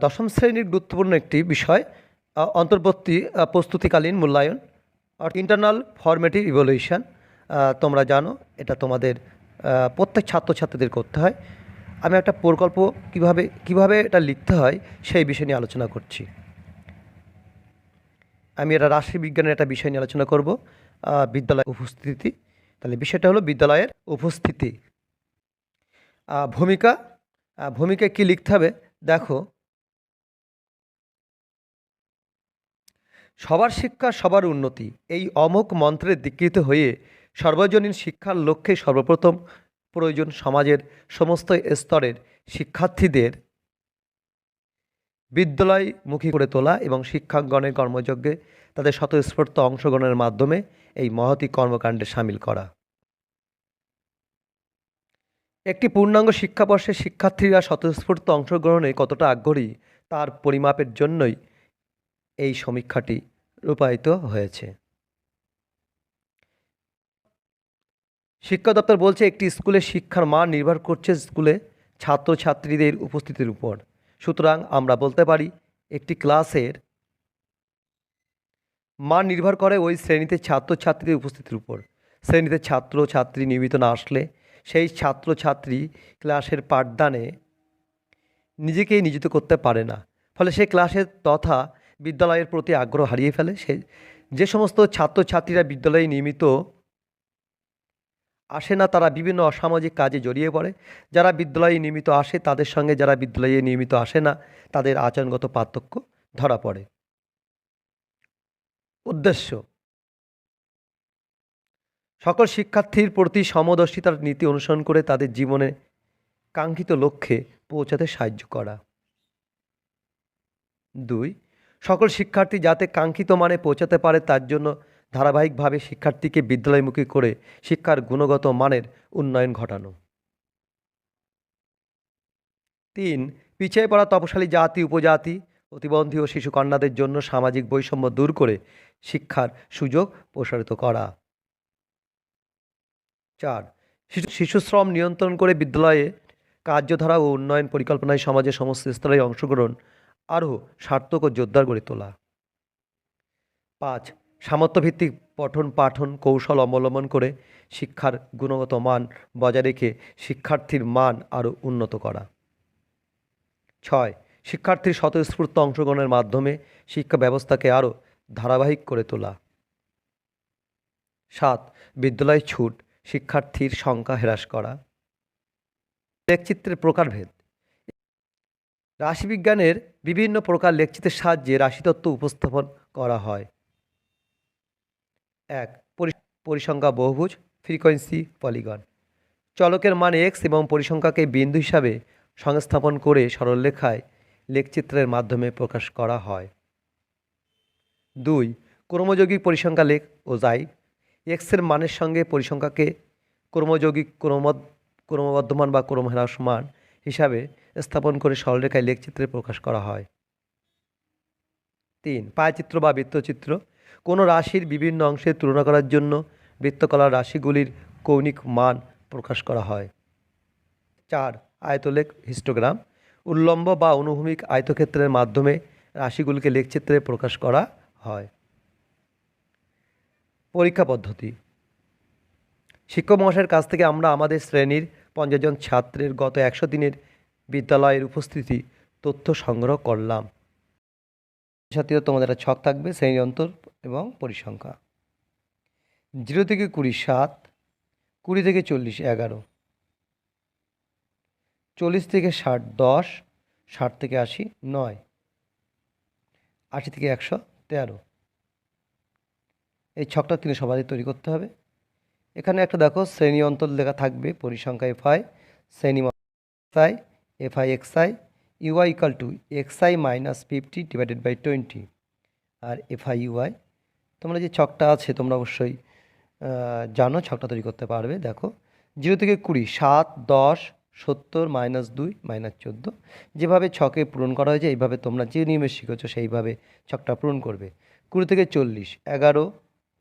দশম শ্রেণির গুরুত্বপূর্ণ একটি বিষয় অন্তর্বর্তী প্রস্তুতিকালীন মূল্যায়ন অর্থ ইন্টারনাল ফরমেটিভ ইভলিউশন তোমরা জানো এটা তোমাদের প্রত্যেক ছাত্রছাত্রীদের করতে হয়। আমি একটা প্রকল্প কীভাবে কীভাবে এটা লিখতে হয় সেই বিষয় নিয়ে আলোচনা করছি। আমি এটা রাশিবিজ্ঞানের একটা বিষয় নিয়ে আলোচনা করব আহ, বিদ্যালয় উপস্থিতি। তাহলে বিষয়টা হলো বিদ্যালয়ের উপস্থিতি। ভূমিকা আহ, ভূমিকায় কী লিখতে হবে? দেখো সবার শিক্ষা, সবার উন্নতি, এই অমোক মন্ত্রের দীক্ষিত হয়ে সর্বজনীন শিক্ষার লক্ষ্যে সর্বপ্রথম প্রয়োজন সমাজের সমস্ত স্তরের শিক্ষার্থীদের বিদ্যালয়মুখী করে তোলা এবং শিক্ষাঙ্গনের কর্মযজ্ঞে তাদের স্বতঃস্ফূর্ত অংশগ্রহণের মাধ্যমে এই মহতি কর্মকাণ্ডে সামিল করা। একটি পূর্ণাঙ্গ শিক্ষাবর্ষে শিক্ষার্থীরা স্বতঃস্ফূর্ত অংশগ্রহণে কতটা আগ্রহী তার পরিমাপের জন্যই এই সমীক্ষাটি রূপায়িত হয়েছে। শিক্ষা দপ্তর বলছে, একটি স্কুলে শিক্ষার মান নির্ভর করছে স্কুলে ছাত্রছাত্রীদের উপস্থিতির উপর। সুতরাং আমরা বলতে পারি, একটি ক্লাসের মান নির্ভর করে ওই শ্রেণীতে ছাত্রছাত্রীদের উপস্থিতির উপর। শ্রেণীতে ছাত্র ছাত্রী নিয়মিত না আসলে সেই ছাত্রছাত্রী ক্লাসের পাঠদানে নিজেকেই নিয়োজিত করতে পারে না। ফলে সে ক্লাসের তথা বিদ্যালয়ের প্রতি আগ্রহ হারিয়ে ফেলে। সে, যে সমস্ত ছাত্রছাত্রীরা বিদ্যালয়ে নিয়মিত আসে না, তারা বিভিন্ন অসামাজিক কাজে জড়িয়ে পড়ে। যারা বিদ্যালয়ে নিয়মিত আসে, তাদের সঙ্গে যারা বিদ্যালয়ে নিয়মিত আসে না, তাদের আচরণগত পার্থক্য ধরা পড়ে। উদ্দেশ্য। সকল শিক্ষার্থীর প্রতি সমদর্শিতার নীতি অনুসরণ করে তাদের জীবনে কাঙ্ক্ষিত লক্ষ্যে পৌঁছাতে সাহায্য করা। দুই সকল শিক্ষার্থী যাতে কাঙ্ক্ষিত মানে পৌঁছাতে পারে, তার জন্য ধারাবাহিকভাবে শিক্ষার্থীকে বিদ্যালয়মুখী করে শিক্ষার গুণগত মানের উন্নয়ন ঘটানো। তিন, পিছিয়ে পড়া তপশালী জাতি, উপজাতি, প্রতিবন্ধী ও শিশু কন্যাদের জন্য সামাজিক বৈষম্য দূর করে শিক্ষার সুযোগ প্রসারিত করা। চার, শিশু, শিশুশ্রম নিয়ন্ত্রণ করে বিদ্যালয়ে কার্যধারা ও উন্নয়ন পরিকল্পনায় সমাজের সমস্ত স্তরে অংশগ্রহণ আরও সার্থক ও জোরদার গড়ে তোলা। পাঁচ, সামর্থ্যভিত্তিক পঠন পাঠন কৌশল অবলম্বন করে শিক্ষার গুণগত মান বজায় রেখে শিক্ষার্থীর মান আরও উন্নত করা। ছয়, শিক্ষার্থীর স্বতঃস্ফূর্ত অংশগ্রহণের মাধ্যমে শিক্ষা ব্যবস্থাকে আরও ধারাবাহিক করে তোলা। সাত, বিদ্যালয় ছুট, শিক্ষার্থীর সংখ্যা হ্রাস করা। লেখচিত্রের প্রকারভেদ রাশিবিজ্ঞানের বিভিন্ন প্রকার লেখচিত্রের সাহায্যে রাশিতত্ত্ব উপস্থাপন করা হয়। এক পরিসংখ্যা বহুভুজ, ফ্রিকোয়েন্সি, পলিগন। চলকের মান এক্স এবং পরিসংখ্যাকে বিন্দু হিসাবে সংস্থাপন করে সরলরেখায় লেখচিত্রের মাধ্যমে প্রকাশ করা হয়। দুই, ক্রমযৌগিক পরিসংখ্যা লেখ ও যাই। এক্সের মানের সঙ্গে পরিসংখ্যাকে ক্রমযৌগিক ক্রমবদ ক্রমবর্ধমান বা ক্রমহ্রাসমান হিসাবে স্থাপন করে সরলরেখায় লেখচিত্রে প্রকাশ করা হয়। তিন, পায়চিত্র বা বৃত্তচিত্র। কোনো রাশির বিভিন্ন অংশের তুলনা করার জন্য বৃত্তকলার রাশিগুলির কৌণিক মান প্রকাশ করা হয়। চার, আয়তলেখ হিস্টোগ্রাম। উল্লম্ব বা অনুভূমিক আয়তক্ষেত্রের মাধ্যমে রাশিগুলিকে লেখচিত্রে প্রকাশ করা হয়। পরীক্ষা পদ্ধতি। শিক্ষক মহাশয়ের কাছ থেকে আমরা আমাদের শ্রেণির পঞ্চাশ জন ছাত্রের গত একশো দিনের বিদ্যালয়ের উপস্থিতি তথ্য সংগ্রহ করলাম। সাথেও তোমাদের একটা ছক থাকবে, শ্রেণি অন্তর এবং পরিসংখ্যা। জিরো থেকে কুড়ি সাত, কুড়ি থেকে চল্লিশ এগারো। চল্লিশ থেকে ষাট দশ, ষাট থেকে আশি নয়। আশি থেকে একশো তেরো। এই ছকটা কিন্তু সবারই তৈরি করতে হবে। এখানে একটা দেখো, শ্রেণি অন্তর লেখা থাকবে, পরিসংখ্যা এফআই শ্রেণি F I F I X I U I equal to X I minus fifty divided by twenty R F I U I তোমরা যে ছকটা আছে, তোমরা অবশ্যই জানো, ছকটা তৈরি করতে পারবে। দেখো, জিরো থেকে কুড়ি, সাত, দশ, সত্তর মাইনাস দুই মাইনাস চোদ্দ। যেভাবে ছকে পূরণ করা হয়েছে, এইভাবে তোমরা যে নিয়মে শিখেছো, সেইভাবে ছকটা পূরণ করবে। কুড়ি থেকে চল্লিশ, এগারো,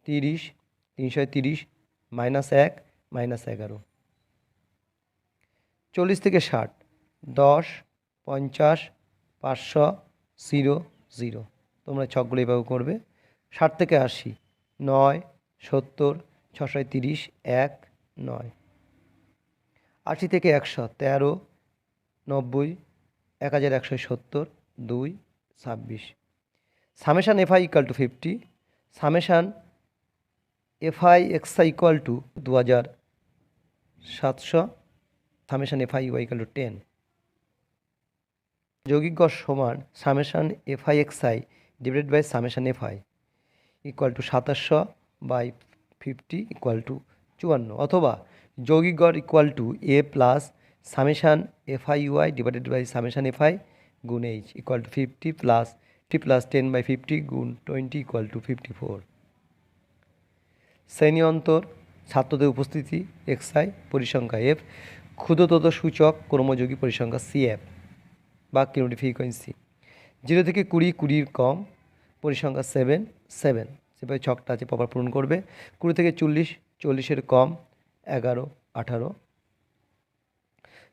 তিরিশ, তিনশো তিরিশ মাইনাস এক মাইনাস এগারো। চল্লিশ থেকে ষাট দশ, পঞ্চাশ, পাঁচশো, জিরো জিরো। তোমরা ছকগুলো এভাবে করবে। ষাট থেকে আশি। নয়, সত্তর, ছশো তিরিশ, এক, নয়। আশি থেকে একশো, তেরো, নব্বই, এক হাজার একশো সত্তর, দুই, ছাব্বিশ। Summation F I equal to fifty summation F I X I equal to দু হাজার সাতশো। Summation F I Y equal to ten যৌগিক গড় সমান summation F I X I divided by summation F I equal to সাতাশশো by fifty equal to চুয়ান্ন। অথবা যৌগিক গড় equal to A plus summation F I U I divided by summation F I গুণ H equal to fifty plus T plus ten by fifty গুণ twenty equal to fifty four শ্রেণি অন্তর ছাত্রদের উপস্থিতি এক্সআই পরিসংখ্যা এফ ক্ষুদ্রতত সূচক কর্মযোগী পরিসংখ্যা সিএফ বা কিলোমিটার ফ্রিকোয়েন্সি জিরো থেকে কুড়ি, কুড়ির কম, পরিসংখ্যা সেভেন সেভেন সেভাবে ছকটা আছে প্রপার পূরণ করবে। কুড়ি থেকে চল্লিশ, চল্লিশের কম, এগারো, আঠারো।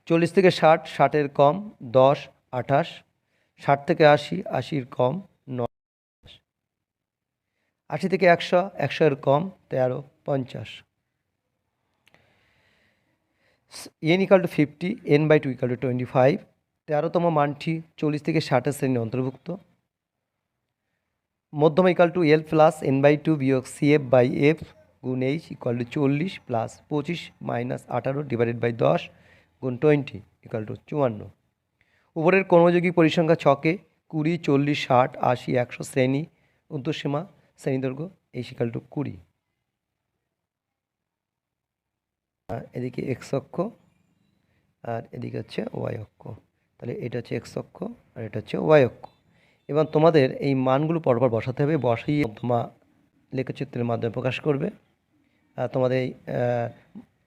চল্লিশ থেকে ষাট, ষাটের কম, দশ, আঠাশ। ষাট থেকে আশি, আশির কম নয় আশি থেকে একশো, একশোর কম, তেরো, পঞ্চাশ। N equal to fifty N by two equal to twenty five তেরোতম মানটি চল্লিশ থেকে ষাটের শ্রেণি অন্তর্ভুক্ত। মধ্যম equal to L plus N by two বিয়োগ সি এফ বাই এফ গুণ এইচ ইকাল টু চল্লিশ প্লাস পঁচিশ মাইনাস আঠারো ডিভাইডেড বাই দশ গুণ টোয়েন্টি ইকাল টু চুয়ান্ন। উপরের কর্মযোগী পরিসংখ্যা ছকে কুড়ি, চল্লিশ, ষাট, আশি, একশো শ্রেণি উর্ধ্বসীমা শ্রেণীদৈর্ঘ্য এই ইকাল টু কুড়ি। এদিকে এক্স অক্ষ, আর এদিকে হচ্ছে ওয়াই অক্ষ। তাহলে এটা হচ্ছে এক্স অক্ষ আর এটা হচ্ছে ওয়াই অক্ষ। এবং তোমাদের এই মানগুলো পরপর বসাতে হবে, বসিয়ে মধ্যমা লেখচিত্রের মাধ্যমে প্রকাশ করবে। তোমাদের এই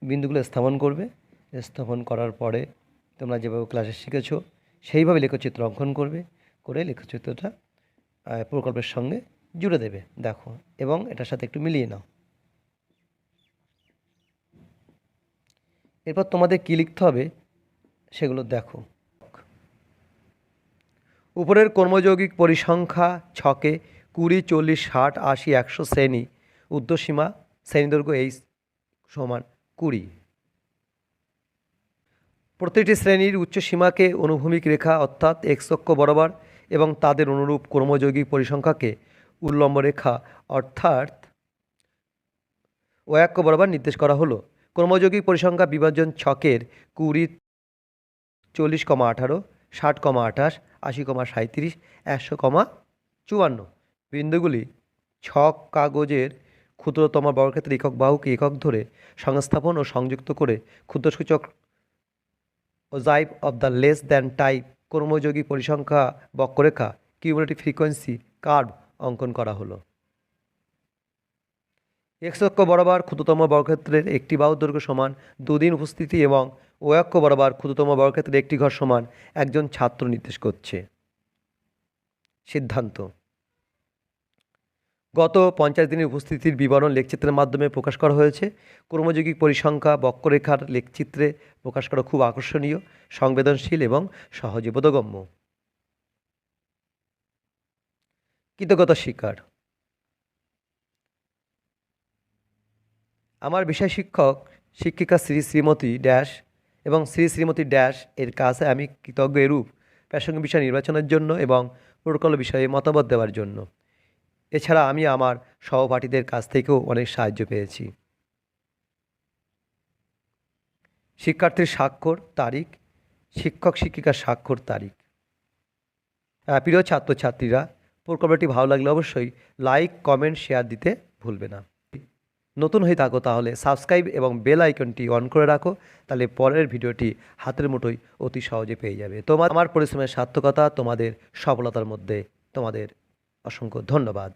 বিন্দুগুলো স্থাপন করবে। স্থাপন করার পরে তোমরা যেভাবে ক্লাসে শিখেছো, সেইভাবে লেখচিত্র অঙ্কন করবে, করে লেখচিত্রটা প্রকল্পের সঙ্গে জুড়ে দেবে। দেখো, এবং এটার সাথে একটু মিলিয়ে নাও। এরপর তোমাদের কী লিখতে হবে, সেগুলো দেখো। উপরের কর্মযৌগিক পরিসংখ্যা ছকে কুড়ি, চল্লিশ, ষাট, আশি, একশো শ্রেণি। উর্ধ্বসীমা শ্রেণীদৈর্ঘ্য এই সমান কুড়ি। প্রতিটি শ্রেণির উচ্চসীমাকে অনুভূমিক রেখা অর্থাৎ এক্স অক্ষ বরাবর এবং তাদের অনুরূপ কর্মযৌগিক পরিসংখ্যাকে উল্লম্ব রেখা অর্থাৎ ওয়াক্য বরাবর নির্দেশ করা হলো। কর্মযৌগিক পরিসংখ্যা বিভাজন ছকের কুড়ি, চল্লিশ, কমা আঠারো, ষাট, কমা আঠাশ আশি কমা সাঁত্রিশ একশো কমা চুয়ান্ন। বিন্দুগুলি ছক কাগজের ক্ষুদ্রতম বর্গক্ষেত্রের একক বাহুকে একক ধরে সংস্থাপন ও সংযুক্ত করে ক্ষুদ্রসূচক ও type of the less than type কর্মযোগী পরিসংখ্যা বক্ররেখা কিউমুলেটিভ ফ্রিকোয়েন্সি কার্ভ অঙ্কন করা হলো। এক্স অক্ষ বরাবর ক্ষুদ্রতম বর্গক্ষেত্রের একটি বাহু দৈর্ঘ্য সমান দুদিন উপস্থিতি এবং ও অক্ষ বরাবর ক্ষুদ্রতম বর্গক্ষেত্রের একটি ঘর সমান একজন ছাত্র নির্দেশ করছে। সিদ্ধান্ত। গত পঞ্চাশ দিনের উপস্থিতির বিবরণ লেখচিত্রের মাধ্যমে প্রকাশ করা হয়েছে। কর্মযোগিক পরিসংখ্যা, বক্ররেখার লেখচিত্রে প্রকাশ করা খুব আকর্ষণীয়, সংবেদনশীল এবং সহজে বোধগম্য। কৃতজ্ঞতা স্বীকার। আমার বিষয় শিক্ষক, শিক্ষিকা শ্রী শ্রীমতী ড্যাশ এবং শ্রী শ্রীমতী ড্যাশ এর কাছে আমি কৃতজ্ঞ এরূপ প্রাসঙ্গিক বিষয় নির্বাচনের জন্য এবং প্রোটোকল বিষয়ে মতামত দেওয়ার জন্য। এছাড়া আমি আমার সহপাঠীদের কাছ থেকেও অনেক সাহায্য পেয়েছি। শিক্ষার্থীর স্বাক্ষর তারিখ, শিক্ষক শিক্ষিকার স্বাক্ষর তারিখ। প্রিয় ছাত্রছাত্রীরা প্রকল্পটি ভালো লাগলে অবশ্যই লাইক, কমেন্ট, শেয়ার দিতে ভুলবে না। নতুন হয়ে থাকো তাহলে সাবস্ক্রাইব এবং বেল আইকনটি অন করে রাখো, তাহলে পরের ভিডিওটি হাতের মুঠোয় অতি সহজে পেয়ে যাবে। তোমার, আমার পরিশ্রমের সার্থকতা তোমাদের সফলতার মধ্যে তোমাদের অসংখ্য ধন্যবাদ।